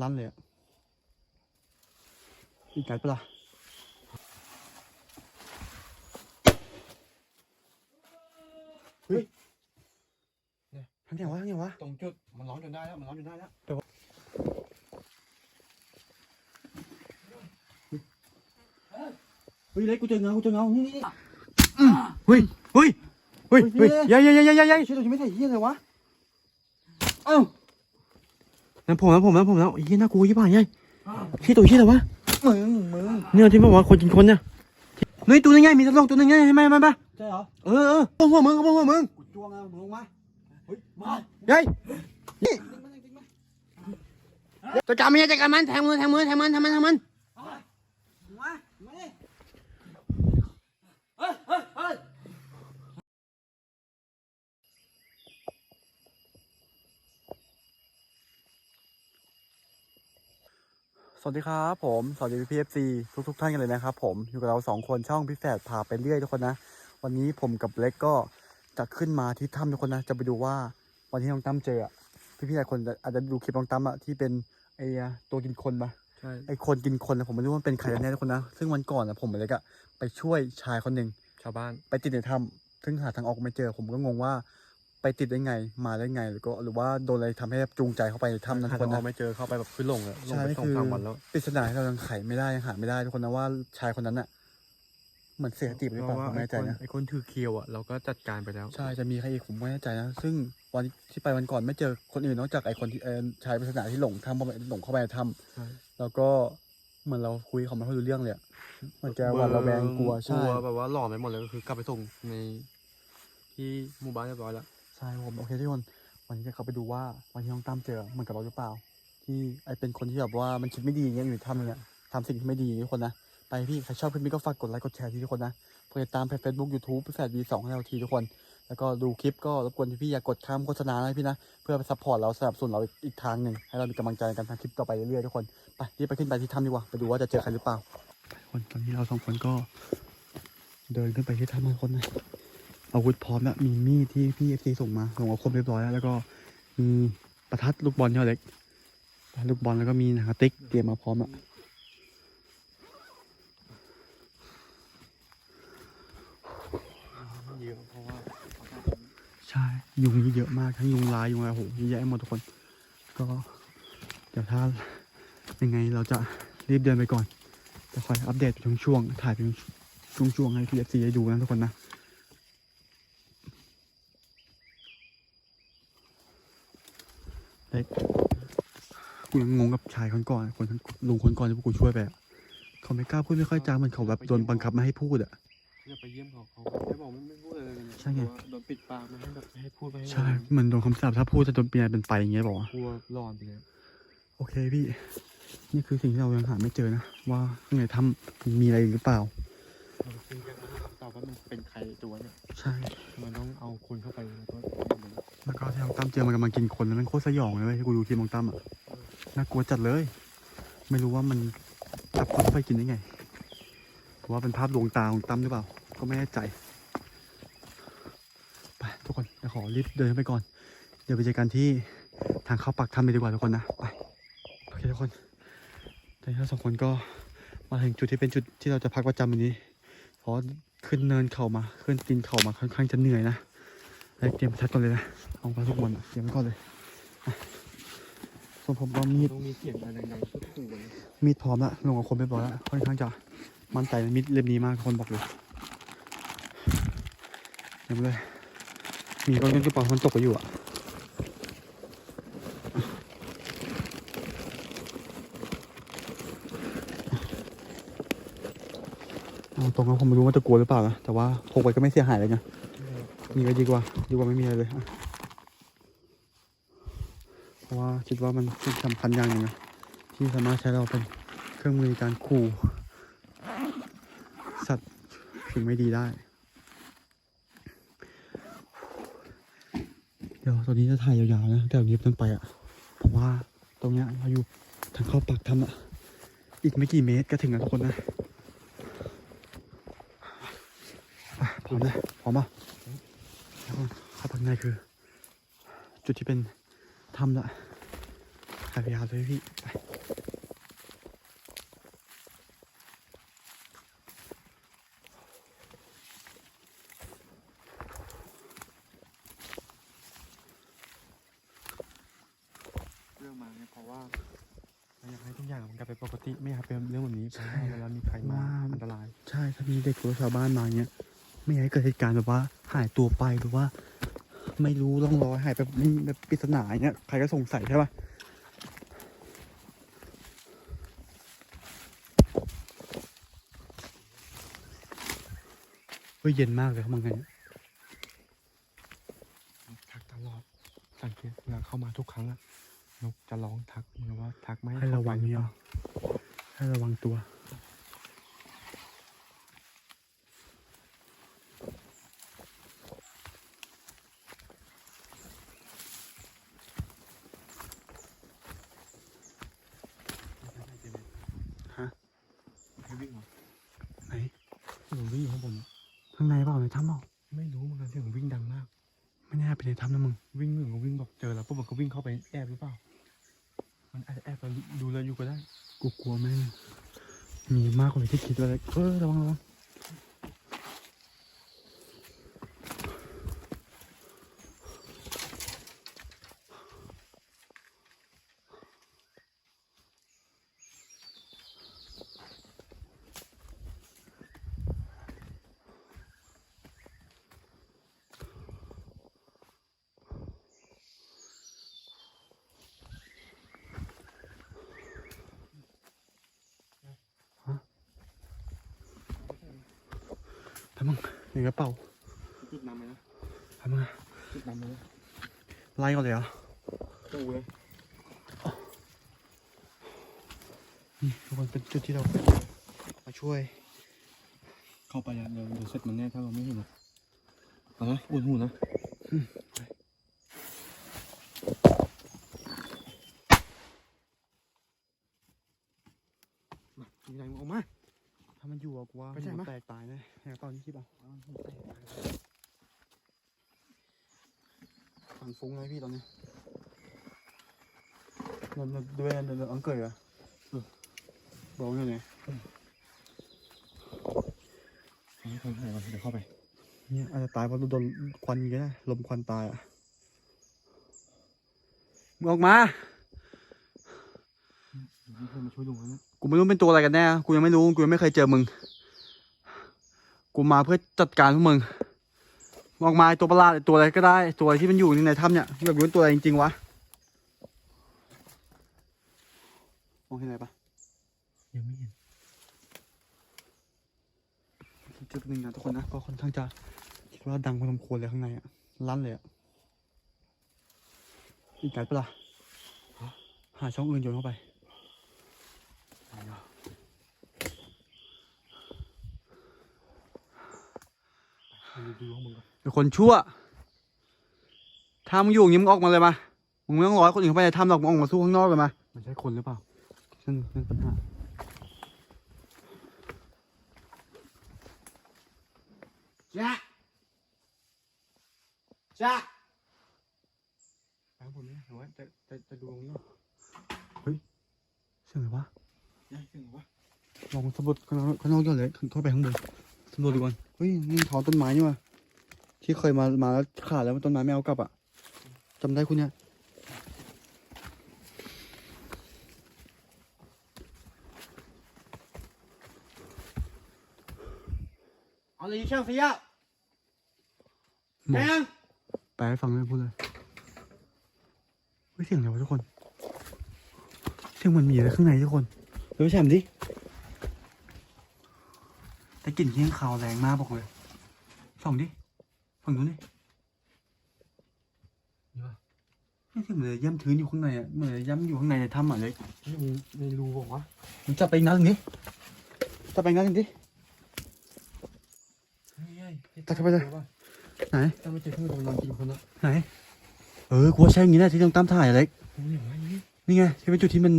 ลั่นเลยอะอีกไกลปะล่ะเฮ้ยทางไหนวะทางไหนวะตรงจุดมันร้อนจนได้แล้วมันร้อนจนได้แล้วเฮ้ยเล็กกูเจอเงากูเจอเงานี่นี่เฮ้ยเฮ้ยเฮ้ยเฮ้ยเฮ้ยัยยยัยยัยยัยยัยเชื่อเราจะไม่ใส่เฮียเลยวะเอ้า นั่นผมแล้วผมแล้วผมแล้วเฮียน่ากลัวยี่ป่ะยัยที่ตัวเฮียอะไรวะมึงมึงเนี่ยที่บอกว่าคนกินคนเนี่ยเฮ้ยตัวนึงไงมีตลกตัวนึงไงให้ไหมมาปะใช่เหรอเออเออพวกหัวมึงพวกหัวมึงกูจ้วงแล้วมึงลงมาเฮ้ยมายัยนี่จัดการมันจัดการมันแทงมือแทงมือแทงมันแทงมันแทงมันมามาดิเฮ้ยเฮ้ยเฮ้ย สวัสดีครับผมสวัสดีพีเอฟซีทุกทุกๆท่านกันเลยนะครับผมอยู่กับเราสองคนช่องพี่แฝดพาไปเรื่อยทุกคนนะ วันนี้ผมกับเล็กก็จะขึ้นมาที่ถ้ำทุกคนนะจะไปดูว่าวันที่น้องตั้มเจออะพี่ๆหลายคนอาจจะดูคลิปน้องตั้มอะที่เป็นไอ้อะตัวกินคนปะใช่ไอ้คนกินคนนะผมไม่รู้ว่ามันเป็นใครกันแน่ทุกคนนะซึ่งวันก่อนอะผมกับเล็กอะไปช่วยชายคนหนึ่งชาวบ้านไปติดในถ้ำซึ่งหาทางออกไม่เจอผมก็งงว่า ไปติดได้ไง มาได้ไงหรือก็หรือว่าโดนอะไรทำให้จูงใจเข้าไปในถ้ำนั้นหาทุกคทางนออนะกไม่เจอเข้าไปแบบขึ้นลงเลยลงใช่ไปสองคือสามวันแล้วปริศนาที่เรายังไขไม่ได้ยังหาไม่ได้ทุกคนนะว่าชายคนนั้นอะเหมือนเสียสติไปหรือเปล่าผมไม่แน่ใจนะไอ้คนถือเคียวอะเราก็จัดการไปแล้ว ใช่จะมีใครอีกผมไม่แน่ใจนะซึ่งวันที่ไปวันก่อนไม่เจอคนอื่นนอกจากไอ้คนที่เออชายปริศนาที่หลงถ้ำเข้าไปหลงเข้าไปในถ้ใช่ำแล้วก็เหมือนเราคุยเขาไม่ค่อยรู้เรื่องเลยอะเหมือนแกหวันระแวงกลัวกใช่ลัวแบบว่าหลอนไปหมดเลยก็คือกลับไปส่งในที่หมู่บ้านเรียบร้อยแล้ว ใช่ผมโอเคทุกคนวันนี้จะเข้าไปดูว่าวันที่น้องตั้มเจอเหมือนกับเราหรือเปล่า ที่ไอเป็นคนที่แบบว่ามันคิดไม่ดีอย่างเงี้ยอยู่ในถ้ำอย่างเงี้ยทำสิ่งที่ไม่ดีทุกคนนะไปพี่ใครชอบคลิปนี้ก็ฝากกดไลค์กดแชร์ที่ทุกคนนะเพื่อติดตามเพจเฟซบุ๊กยูทูบแฟดวีสองให้เราทีทุกคน แล้วก็ดูคลิปก็รบกวนพี่ๆอย่ากดข้ามโฆษณานะพี่นะ เพื่อไปซัพพอร์ตเราสนับสนุนเราอีกอีกทางหนึ่งให้เรามีกำลังใจในการทำคลิปต่อไปเรื่อยๆทุกคนไปรีบไปขึ้นไปที่ถ้ำดีกว่าไปดูว่าจะเจอใครหรือเปล่าคนตอนนี้เราสองคนก็เดินขึ้นไปที่ถ้ำทุกคนนะ อาวุธพร้อมแล้วมีมีดที่พี่เอฟซีส่งมาส่งมาครบเรียบร้อยแล้วแล้วก็มีประทัดลูกบอลเท่าเล็กลูกบอลแล้วก็มีหนังกระติกเตรียมมาพร้อมแล้วเยอะเพราะว่าใช่ยุงมีเยอะมากทั้งยุงลายยุงอะไรโหเยอะแยะหมดทุกคน ก็เดี๋ยวถ้ายังไงเราจะรีบเดินไปก่อนจะคอยอัปเดตเป็นช่วงๆถ่ายเป็นช่วงๆให้พี่เอฟซีได้ดูนะทุกคนนะ เล็กกูยังงงกับชายคนก่อนคนลุงคนก่อนที่พวกกูช่วยไปอะเขาไม่กล้าพูดไม่ค่อยจาเหมือนเขาแบบโดนบังคับไม่ให้พูดอะจะไปเยี่ยมเขาเขาไม่บอกไม่ไม่พูดอะไรเลยนะใช่ไงเพราะว่าโดนปิดปากไม่ให้แบบให้พูดไปให้ใช่เหมือนโดนคำสาปถ้าพูดจะโดนเปลี่ยนเป็นไฟอย่างเงี้ยบอกว่าวะกลัวหลอนไปเลยโอเคพี่ นี่คือสิ่งที่เรายังหาไม่เจอนะว่าข้างในถ้ำมีอะไรอีกหรือเปล่า ตอบว่ามันเป็นใครตัวเนี่ย ใช่ มันต้องเอาคนเข้าไปแล้วก็แล้วก็ที่น้องตั้มเจอมันกำลังกินคนแล้วมันโคตรสยองเลยเว้ยที่กูดูคลิปน้องตั้มอะ น่ากลัวจัดเลย ไม่รู้ว่ามันจับคนเข้าไปกินได้ไงหรือว่าเป็นภาพดวงตาของตั้มหรือเปล่า ก็ไม่แน่ใจ ไปทุกคนเดี๋ยวขอรีบเดินไปก่อน เดี๋ยวไปเจอกันที่ทางเข้าปากถ้ำเลยดีกว่าทุกคนนะ ไป โอเคทุกคนตอนนี้เราสองคนก็มาถึงจุดที่เป็นจุดที่เราจะพักประจำวันนี้เพ ราะขึ้นเนินเข่ามา ขึ้นตีนเข่ามาค่อนข้างจะเหนื่อยนะแล้วเตรียมประทัดก่อนเลยนะเอาปลาทุกวันอะเตรียมไว้ก่อนเลยอะส่วนผมก็มีดต้องมีเสียงอะไรดังๆสุดหูเลยมีดพร้อมละลงกับคนเรียบร้อยแล้วค่อนข้างจะมั่นใจในมีดเล่มนี้มากคนบอกเลยเต็มเลย มีก้อนก้นกระป๋องมันตกไปอยู่อะ เอาตรงนั้ผมไม่รู้ว่าจะกลัวหรือเปล่านะ แต่ว่าพกไปก็ไม่เสียหายเลยไงมีก็ดีกว่า ดีกว่าไม่มีอะไรเลยอะเพราะว่าคิดว่ามันสิ่งสำคัญอย่างหนึ่งนะที่สามารถใช้เราเป็นเครื่องมือในการขู่สัตว์สิ่งไม่ดีได้ เดี๋ยวตอนนี้จะถ่ายยาวๆนะแต่นี้ต้นไปอะ่ะผมว่าตรงเนี้ยเราอยู่ทางเข้าปากถ้ำอะอีกไม่กี่เมตรก็ถึงแล้วทุกคนนะ ไปพร้อมนะพร้อมป่ะทุกคนข้าปากในคือ จุดที่เป็นถ้ำละหายาวเลยพี่ไปเรื่องมาเนี่ยเพราะว่าเราอยากให้ทุกอย่างมันกลับไปปกติไม่อยากเป็นเรื่องแบบนี้เพราะว่าเวลามีใครมาอันตราย ใช่ถ้ามีเด็กหรือชาวบ้านมาเนี่ย ไม่อยากให้เกิดเหตุการณ์แบบว่าหายตัวไปหรือว่า ไม่รู้ร่องรอยหายไปแบบปริศนาอย่างเนี่ยใครก็สงสัยใช่ปะเฮ้ยเย็นมากเลยครับมังไงเนี่ยทักตลอดสังเกตเวลาเข้ามาทุกครั้งอะนกจะร้องทักเหมือนว่าทักไม่ให้ระวังเนี่ยให้ระวังตัว ฮะ ให้วิ่งเหรอ ไหน เสียงวิ่งอยู่ข้างบนอะ ข้างในเปล่าในถ้ำเปล่า ไม่รู้เหมือนกันเสียงวิ่งดังมาก ไม่แน่เป็นในถ้ำนะมึง วิ่งเหมือนกับวิ่งแบบเจอแล้วปุ๊บมันก็วิ่งเข้าไปแอบหรือเปล่า มันอาจจะแอบมาดูเราอยู่ก็ได้ กูกลัวแม่งมีมากกว่าที่คิดเลยเออระวังระวัง ทำมึงในกระเป๋าจุดนำเลยนะทำมึงอะจุดนำเลยไล่ก่อนเลยเหรอตู้เลยนี่ทุกคนเป็นจุดที่เรามาช่วย เข้าไปอะเดี๋ยวเดี๋ยวเสร็จมันแน่ถ้าเราไม่เห็นอะเอานะอุ่นหูนะ มามีอะไรมึงออกมา ถ้ามันอยู่อะกูว่าไปใช่หัวไหมแตกตายแน่ในกระเป๋านี่คิดเปล่าฟังฟุ้งเลยพี่ตอนนี้เดินเดินด้วยเดินเดินอังเกยเหรอเออบอกยังไงอันนี้คนหายก่อนเดี๋ยวเข้าไป เนี่ยอาจจะตายเพราะโดนควันยิงก็ได้ลมควันตายอะมึงออกมามีคนมาช่วยลุงแล้วนะ กูไม่รู้เป็นตัวอะไรกันแน่ กูยังไม่รู้ กูยังไม่เคยเจอมึง กูมาเพื่อจัดการพวกมึงมึงออกมาไอ้ตัวประหลาดไอ้ตัวอะไรก็ได้ ตัวที่มันอยู่ในถ้ำเนี่ยอยากรู้เป็นตัวอะไรจริงๆวะ มองเห็นอะไรปะยังไม่เห็นจุดหนึ่งนะทุกคนนะ ก็ค่อนข้างจะคิดว่าดังพอสมควรเลยข้างในอะลั่นเลยอะอีกไกลปะล่ะหาช่องอื่นโยนเข้าไป ไปดูข้างบนก่อน เป็นคนชั่ว ถ้ามึงอยู่อย่างนี้มึงออกมาเลยมา มึงไม่ต้องรอให้คนอื่นเข้าไปในถ้ำหรอกมึงออกมาสู้ข้างนอกเลยมา มันใช่คนหรือเปล่านั่นนั่นปัญหาจ้าจ้าไปข้างบนเนี่ยเอาไว้จะจะจะดูตรงนี้ก่อนเสียงอะไรวะ ลองสำรวจข้างนอกข้างนอกก่อนเลยเข้าไปข้างบนสำรวจดูก่อนเฮ้ยนี่ถอนต้นไม้นี่วะที่เคยมามาแล้วขาดแล้วต้นไม้ไม่เอากลับอะจำได้คุณเนี่ยเอาเลยช่างเสียบอกแปลให้ฟังเลยพูดเลยเฮ้ยเสียงอะไรวะทุกคน เสียงเหมันมีอะไรข้างในทุกคนเดี๋ยวไปแชมดิ แต่กลิ่นที่ยังคาวแรงมากบอกเลยส่องดิฝั่งนู้นดินี่วะนี่เสียงเหมือนย่ำชื้นอยู่ข้างในอะเหมือนย่ำอยู่ข้างในในถ้ำอะเลยนี่มีในรูบอกว่ามึงจับไปอีกนัดหนึ่งดิจับไปอีกนัดหนึ่งดิเฮ้ยเฮ้ยตัดเข้าไปเลยไหนถ้าไม่เจอเพื่อนกำลังกินคนละไหน เออกูว่าใช่อย่างนี้แหละที่ต้องตามถ่ายอะไรนี่อย่างไรนี่นี่ไงที่เป็นจุดที่มัน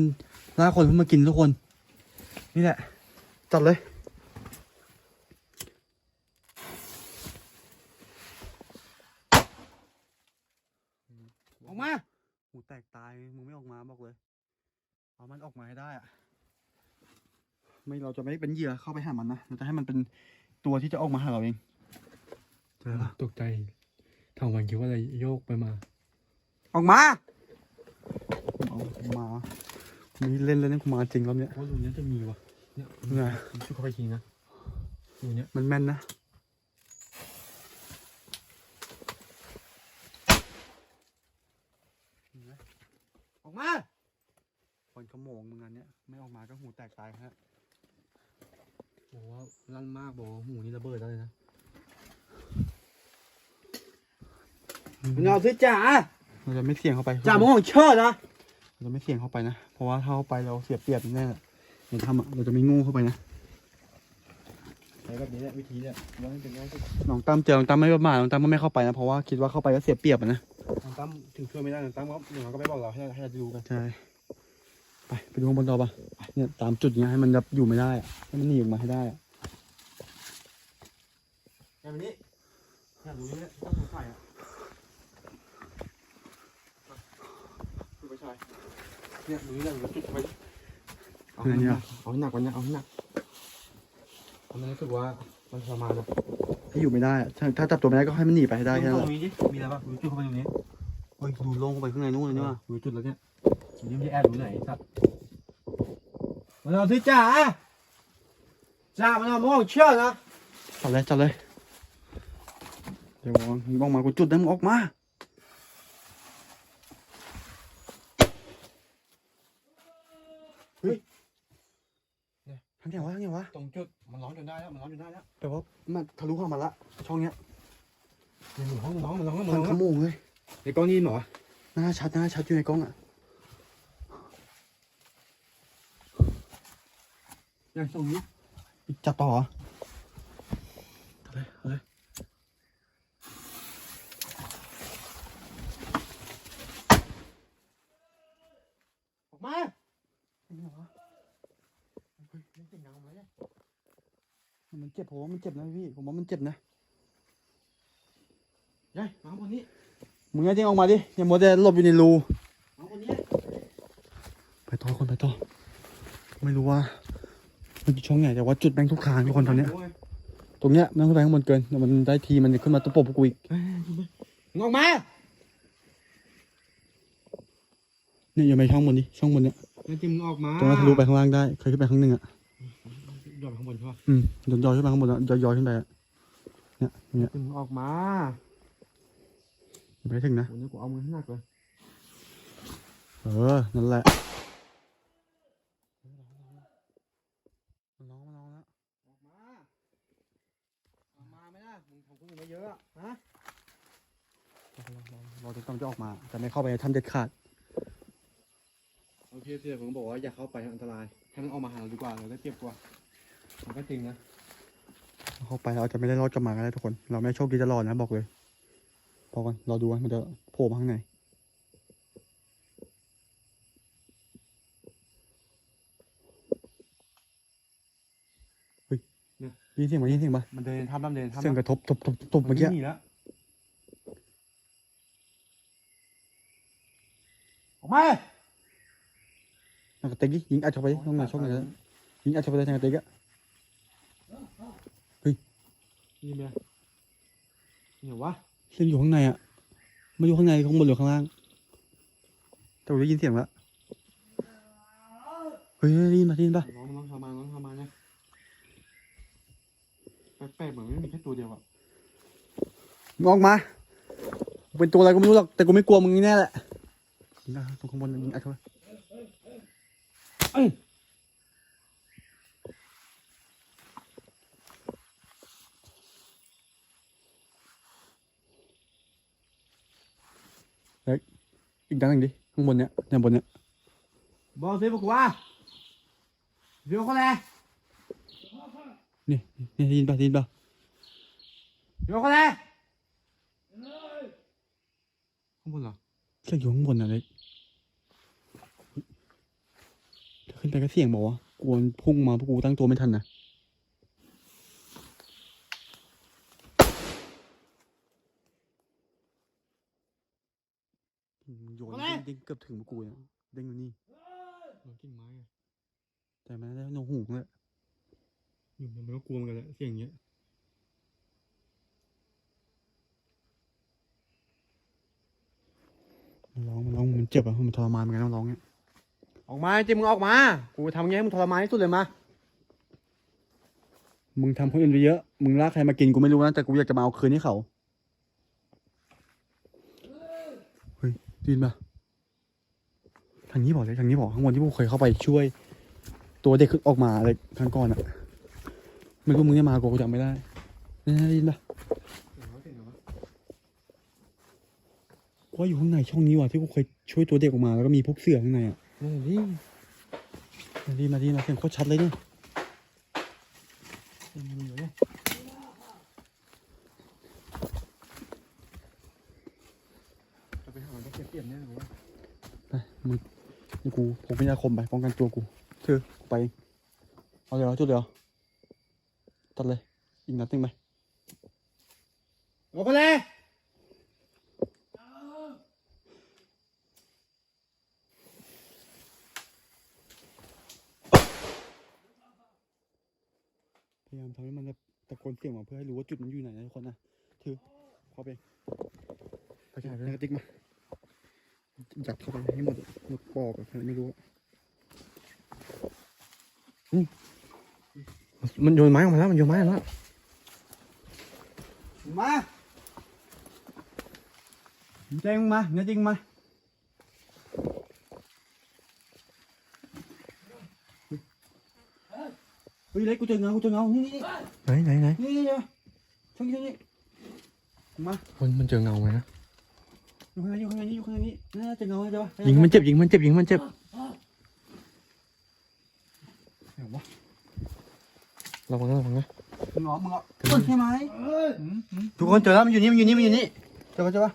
ล่าคนเพื่อมากินทุกคน นี่แหละจัดเลย ออก มาหูแตกตายมึงไม่ออกมาบอกเลยเอามันออกมาให้ได้อะไม่เราจะไม่เป็นเหยื่อเข้าไปหามันนะเราจะให้มันเป็นตัวที่จะออกมาหาเราเองเจอปะตกใจทางวันคิดว่าอะไรโยกไปมา ออกมาเอามานี่เล่นเล่นนี่กูมาจริงรอบเนี้ยว่ารูนี้จะมีวะเนี่ยไงช่วยเข้าไปทีนะรูเนี้ยมันแม่นนะเห็นไหมออกมาคน ขโมงมึงอันเนี้ยไม่ออกมาก็หูแตกตายฮะบอกว่าลั่นมากบอกว่าหูนี่ระเบิดได้เลยนะมึงเอาสิจ๋าเราจะไม่เสี่ยงเข้าไปจ๋ามึงของเชิดนะเราจะไม่เสี่ยงเข้าไปนะเพราะว่าถ้าเข้าไปเราเสียเปรียบแน่เราทำอะเราจะไม่โงูเข้าไปนะใช้แบบนี้แหละวิธีเนี่ยว่าให้เป็นง่ายสุดน้องตั้มเจอน้องตั้มไม่ประมาทน้องตั้มก็ไม่เข้าไปนะเพราะว่าคิดว่าเข้าไปก็เสียเปรียบอะนะทางตั้มถึงช่วยไม่ได้ทางตั้มก็อย่างน้อยก็ไม่บอกเราให้ให้เราดูกันใช่ ไปไปดูข้างบนต่อปะเนี่ยตามจุดเนี้ยให้มันแบบอยู่ไม่ได้อะให้มันหนีออกมาให้ได้อะแบบนี้อยากดูนี่แหละต้องสงสัยอะดูไปชายเนี่ยดูนี่แหละดูจุดไปเอาให้หนักเอาให้หนักกว่านี้เอาให้หนักเพราะมันรู้สึกว่ามันทรมานนะให้อยู่ไม่ได้อะถ้าถ้าจับตัวไม่ได้ก็ให้มันหนีไปให้ได้แค่ดูนั้นตแหรละ งนี้ดิมีอะไรบ้างดูจุดเข้าไปตรงนี้เฮ้ยดูโล่งเข้าไปข้างในนู้นเลยนี่ว่ะดูจุดแล้วเนี่ยอั นนี้มันจะแอบดูไหนสัตว์มึงเอาสิจ๋าจ๋ามึงเอามึงของเชิดนะจับเลยจับเลยเดี๋ยวมึงออกมากูจุดได้มึงออกมาเฮ้ยทางไหนวะทางไหนวะตรงจุดมันร้อนจนได้แล้วมันร้อนจนได้แล้วแต่ว่ามันทะลุเข้ามาละช่องเนี้ยมันร้อนมันร้อนมันร้อนมันมันขร้อนโมงเลยในกล้องนี่เหรอหน้าชัดหน้าชัดอยู่ในกล้องอะ ย่างตรงนี้จับต่อเหรอเอาเลยเอาเลยออกมามันเจ็บผมว่ามันเจ็บนะพี่ ผมว่ามันเจ็บนะยัยมาข้างบนนี้มึงงั้นจริงออกมาดิอย่ามัวแต่หลบอยู่ในรูมาข้างบนนี้ ไปต่อคนไปต่อ ไม่รู้ว่า มันอยู่ช่องไหนแต่ว่าจุดแม่งทุกทางทุกคนตอนเนี้ย ตรงเนี้ยแม่งขึ้นไปข้างบนเกินเดี๋ยวมันได้ทีมันจะขึ้นมาตะปบกูอีกเอ้ยดูไปมึงออกมาเนี่ยอย่าไปช่องบนดิช่องบนเนี้ยแล้วจิมงออกมาตรงนั้นทะลุไปข้างล่างได้เคยขึ้นไปข้างหนึ่งอะยอดข้างบนใช่ปะอืมย้อนย้อนขึ้นไปข้างบนอะย้อนย้อนขึ้นไปอะเนี่ยเนี่ยจิมงออกมาอย่าไปให้ถึงนะวันนี้กูเอามือให้หนักเลยเออนั่นแหละมันร้องมันร้องแล้ว ออกมาออกมาไม่ได้มึงทำกู มาเยอะอะฮะรอจนต้องจะออกมา แต่ไม่เข้าไปในถ้ำเด็ดขาด โอเคเสียผมบอกว่าอย่าเข้าไปอันตราย ให้มันออกมาหาเราดีกว่าเราได้เปรียบกว่ามันก็จริงนะ เข้าไปเราจะไม่ได้รอดกลับมาก็ได้ทุกคน เราไม่โชคดีจะรอดนะบอกเลย พอกันรอดูว่ามันจะโผล่มาข้างในเฮ้ย ยินเสียงไหมยินเสียงปะมันเดินทำน้ำเดินทำเสียงกระทบทบทบทบเมื่อกี้หนีแล้วออกมานักเตะดิยิงอัดเข้าไปดิช่องไหนช่องไหนนะยิงอัดเข้าไปเลยทางกระเตะอะนี่เมียเนี่ยวะเสียงอยู่ข้างในอะไม่อยู่ข้างในข้างบนหรือข้างล่างแต่ผมได้ยินเสียงแล้วเฮ้ยได้ยินปะได้ยินปะน้องน้องทำมาน้องทำมาเนี่ย แปลกๆเหมือนไม่มีแค่ตัวเดียวอะมึงออกมา เป็นตัวอะไรก็ไม่รู้หรอก แต่กูไม่กลัวมึงแน่แหละยิงอัดตรงข้างบนยิงอัดเข้าไปเอ้ยอีกด้านหนึ่งดิ ข้างบนเนี้ยเนี่ยบนเนี้ย บอกสิพวกกูว่าเดี๋ยวเขาแล นี่นี่ได้ยินปะได้ยินปะเดี๋ยวเขาแลข้างบนเหรอเสียงอยู่ข้างบนอะไรถ้าขึ้นไปก็เสียงบอกว่าวะกวนพุ่งมาพวกกูตั้งตัวไม่ทันนะอืมโยนเด้งเด้งเกือบถึงพวกกูเนี่ยเด้งอยู่นี่สียงกิ่งไม้อะแต่มันได้หนูหูเลยอยู่ มันก็กลัวเหมือนกันแหละเสียงอย่างเงี้ยมันร้องมันร้องมันเจ็บอะมันทรมานเหมือนกันมันร้องเนี่ยออกมาจิมึงออกมา กูทำไงให้มึงทรมานที่สุดเลยมา มึงทำคนอื่นไปเยอะ มึงลากใครมากินกูไม่รู้นะแต่กูอยากจะมาเอาคืนให้เขา เฮ้ยดินปะทางนี้บอกเลยทางนี้บอกข้างบนที่พวกเคยเข้าไปช่วย ตัวเด็กออกมาอะไรครั้งก่อนอะ ไม่รู้มึงได้มากูจำไม่ได้นี่ได้ยินปะว่าอยู่ข้างในช่องนี้ว่ะที่กูเคยช่วยตัวเด็กออกมาแล้วก็มีพวกเสือข้างในอะนี่มาดีมาดีมาเสียงโคตรชัดเลยเนี่ยเสียงมันอยู่เนี่ยเราไปหามันก็เสียเปรียบแน่เลยว่าไปมึงนี่กูพกวิทยาคมไปป้องกันตัวกูคือกูไปเองเอาเลยเหรอจุดเลยเหรอ ตัดเลย อีกนัดหนึงไหมออกมาเลยพยายามทำให้มันแบบตะโกนเสียงมาเพื่อให้รู้ว่าจุดมันอยู่ไหนนะทุกคนนะถือขอไปไปใช้ในกระติกมาจับเข้าไปให้หมดหมดปอกอะไม่รู้อะ มันโยนไม้ออกมาแล้ว มันโยนไม้ออกมาแล้วมาใจมึงมาเนื้อจริงมาเฮ้ยเล็กกูเจอเงากูเจอเงานี่นี่ไหนไหนไหนนี่นี่นี่ช่องนี้ช่องนี้มามันมันเจอเงาไหมนะอยู่ข้างในอยู่ข้างในนี่อยู่ข้างในนี่น่าจะเงาใช่ปะยิงมันเจ็บยิงมันเจ็บยิงมันเจ็บไหนวะ ระวังนะระวังนะมึงเหรอมึงเหรอเปิดใช่ไหมอืมอืมทุกคนเจอแล้วมันอยู่นี่มันอยู่นี่มันอยู่นี่เจอปะเจอปะ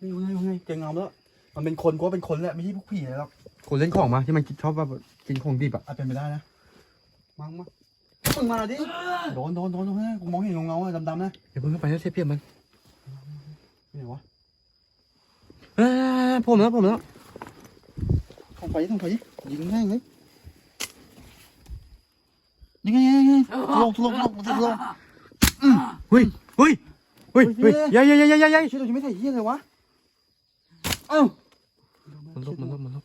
นี่อยู่ข้างในอยู่ข้างในเจอเงาแล้วมันเป็นคนกูว่าเป็นคนแหละไม่ใช่พวกผีอะไรหรอกคนเล่นของมาที่มันชอบแบบกินของดิบอะอาจเป็นไปได้นะมามามึงมาดิโดนโดนโดนโดนนะกูมองเห็นเงาๆอะดำๆนะเดี๋ยวเพิ่งเข้าไปแล้วเสียเปรียบมันนี่ไหนวะเอ้ยผมแล้วผมแล้วท่องไปท่องไปยิงง่ายเลย ยิงไงยิงไงลงลงลงลงลงเฮ้ยเฮ้ยเฮ้ยเฮ้ยยัยยัยยัยยัยยัยเชื่อเราจะไม่ใส่เหี้ยเลยวะเอ้ามันลบมันลบมันลบ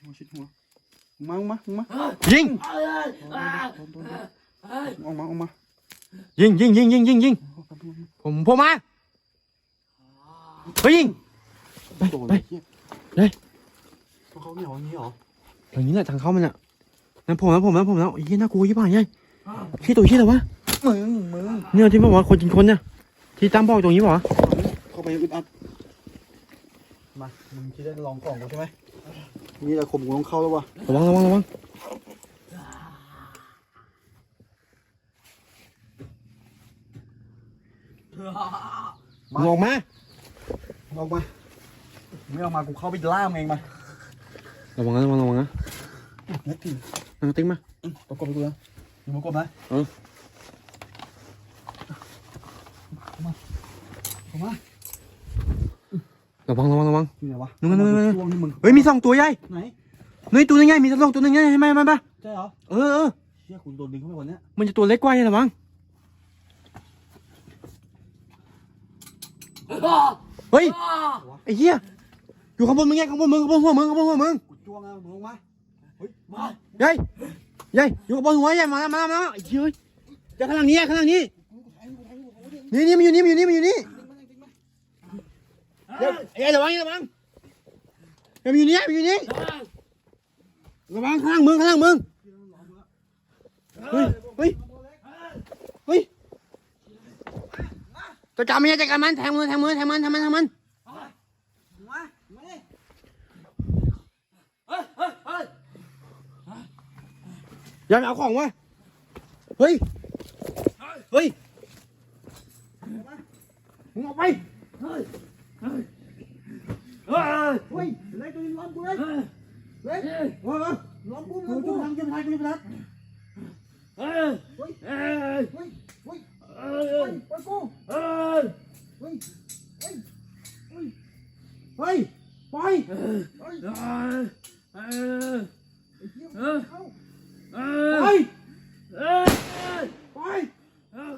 หัวชิดหัวมามามายิงออกมาออกมายิงยิงยิงยิงยิงยิงผมผมมาเฮ้ยยิงไปโดนไปเหี้ยเฮ้ยพวกเขาเหนียวอย่างนี้เหรออย่างนี้แหละทางเข้ามันอะ นั่นผมแล้วผมแล้วผมแล้วไอ้เหี้ยน่ากลัวยี่ป่ะยัยขี้ตัวขี้อะไรวะ มึงมึงเนี่ยที่บอกว่าคนกินคนเนี่ย ที่ตั้มบอกตรงนี้ป่ะเข้าไปอึดอัด มา มึงคิดได้ลองกล่องกูใช่ไหมนี่แหละคมกูต้องเข้าแล้ววะระวังระวังระวังมึงออกมาออกมา ไม่ออกมา กูเข้าไปล่ามเองมา ระวังนะระวังระวังนะเน็ตที นั่งติ๊งมาประกบไปกูนะอยู่ประกบนะเออเข้ามาระวังระวังระวังอยู่ไหนวะนู่นนู่นนู่นช่วงที่มึงเฮ้ยมีสองตัวใหญ่ไหนนี่ตัวนึงใหญ่มีสองตัวนึงใหญ่ให้ไหมมาปะใช่เหรอเออเออเชี่ยคุณโดนดึงเข้าไปวันเนี้ยมันจะตัวเล็กกว่าไงระวังเฮ้ยไอ้เหี้ยอยู่ข้างบนมึงไงข้างบนมึงข้างบนหัวมึงข้างบนหัวมึงกูจ้วงแล้วมึงลงมาเฮ้ยมา ใหญ่ใหญ่อยู่ข้างบนหัวใหญ่มาแล้วมาแล้วมาแล้วไอ้เหี้ยเฮ้ยจะข้างหลังนี้ข้างหลังนี้นี่นี่มันอยู่นี่มันอยู่นี่มันอยู่นี่เดี๋ยวเอ้ยระวังระวังเดี๋ยวมันอยู่นี่มันอยู่นี่ระวังข้างหลังมึงข้างหลังมึงเฮ้ยเฮ้ยเฮ้ยจัดการมันจัดการมันแทงมือแทงมือแทงมันแทงมันแทงมัน มามาดิ อ ย่าไปเอาของวะเฮ้ย เฮ้ย มึงออกไป เฮ้ยเล็กตัวนี้ล้อมกูเลยเล็กว้าวล้อมกูล้อมกูทางจะไปกูจะไปทัดเฮ้ย เฮ้ย เฮ้ย เฮ้ย เฮ้ย ไปกูเฮ้ย เฮ้ยเฮ้ยเฮ้ยไปเออเออเออเออเอ ไป อเออ ไป เออ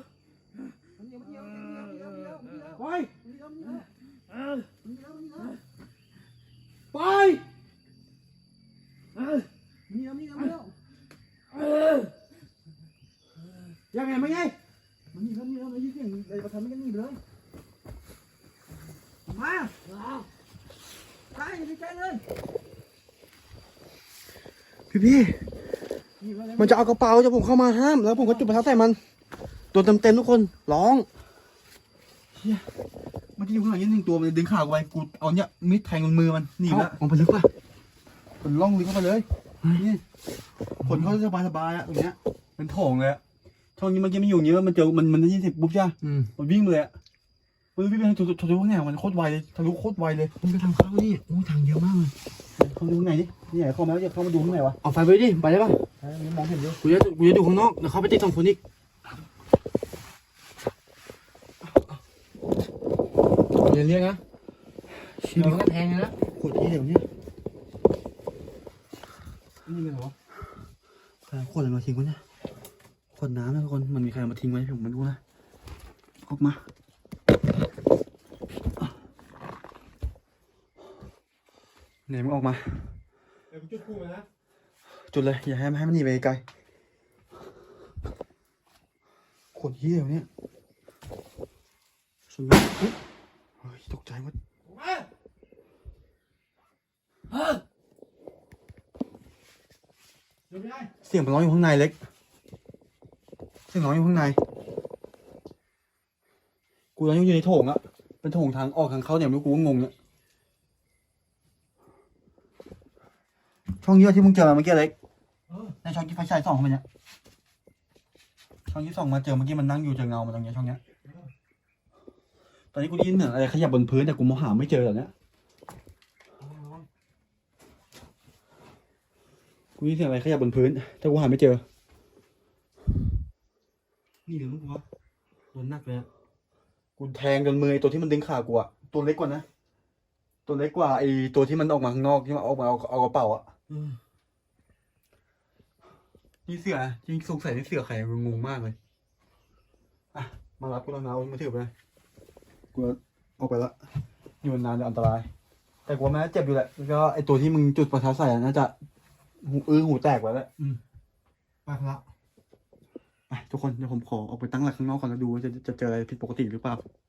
ไป เออ ไป เออ เออ ยังไงไม่ไง มันนี่แล้วนี่แล้วมันยิ่งเสียงเลยประทันไม่กันนี่เลย มาไปใกล้ๆเลย พี่พี่ มันจะเอากระเป๋าจะผมเข้ามาห้าม แล้วผมก็จุดประทัดใส่มันโดนเต็มเต็มๆทุกคน ร้องเฮียเมื่อกี้อยู่ข้างหลังนี่หนึ่งตัวมันดึงขากูไปกูเอาเนี่ยมิดแทงบนมือมันหนีละมองไปลึกป่ะมันล่องลึกเข้าไปเลยนี่คนเขาสบายสบายๆอะตรงเนี้ยเป็นโถงเลยอะช่องนี้เมื่อกี้มันอยู่อย่างนี้มันเจอมันมันได้ยินเสียงปุ๊บใช่ปะอืมมันวิ่งมาเลยอะมันวิ่งไปทางทะลุทะลุข้างไหนมันโคตรไวเลยทะลุโคตรไวเลยมึงไปทางเข้านี่โอ้ทางเยอะมากเลย เขาดูข้างในดินี่ไหนเข้ามาแล้วจะเข้ามาดูข้างในวะเอาไฟไปดิ ไปได้ป่ะใช่มันมองเห็นอยู่กูจะกูจะดูข้างนอกเดี๋ยวเขาไปติดสองคนอีกอย่าเรียกนะเดี๋ยวก็แทงเลยนะขวดที่เดี๋ยวนี้นี่ไงเหรอวะใครเอาขวดอะไรมาทิ้งวะเนี่ยขวดน้ำนะทุกคนมันมีใครเอามาทิ้งไว้ผมไม่รู้นะออกมา ไหนมันออกมาเดี๋ยวกูจุดคู่นะจุดเลย อย่าให้มันให้มันหนีไปไกลขวดที่เดี๋ยวนี้สุดยอดเฮ้ยเฮ้ยตกใจหมดมาเออเดี๋ยวไม่ได้เสียงมันร้องอยู่ข้างในเล็ก เสียงร้องอยู่ข้างใน กูตอนนี้อยู่ในโถงอะเป็นโถงทางออกทางเข้าเนี่ยไม่รู้กูก็งงเนี่ย ช่องเยอะที่มึงเจอมาเมื่อกี้เล็กเออในช่องที่ไฟฉายส่องเข้าไปเนี่ยช่องที่ส่องมาเจอเมื่อกี้มันนั่งอยู่เจอเงามาตรงเนี้ยช่องเนี้ยตอนนี้กูได้ยินเหมือนอะไรขยับบนพื้นแต่กูมองหาไม่เจอตอนเนี้ยกูได้ยินเสียงอะไรขยับบนพื้นแต่กูหาไม่เจอ นี่เดี๋ยวมึงวะโดนหนักเลยอะกูแทงจนมือไอ้ตัวที่มันดึงขากูอะตัวเล็กกว่านะ ตัวเล็กกว่าไอ้ตัวที่มันออกมาข้างนอกที่มันออกมาเอาเอากระเป๋าอะอืม นี่เสือจริงสงสัยนี่เสือใครงงมากเลยอะมารับกูแล้วนะเอามาถือไปกูออกไปละอยู่นานจะอันตราย แต่กูว่ามันน่าเจ็บอยู่แหละแล้วก็ไอ้ตัวที่มึงจุดประทัดใส่อะน่าจะหูอื้อหูแตกไว้แล้วปากละไปทุกคนเดี๋ยวผมขอออกไปตั้งหลักข้างนอกก่อนแล้วดูว่าจะจะเจออะไรผิดปกติหรือเปล่าเ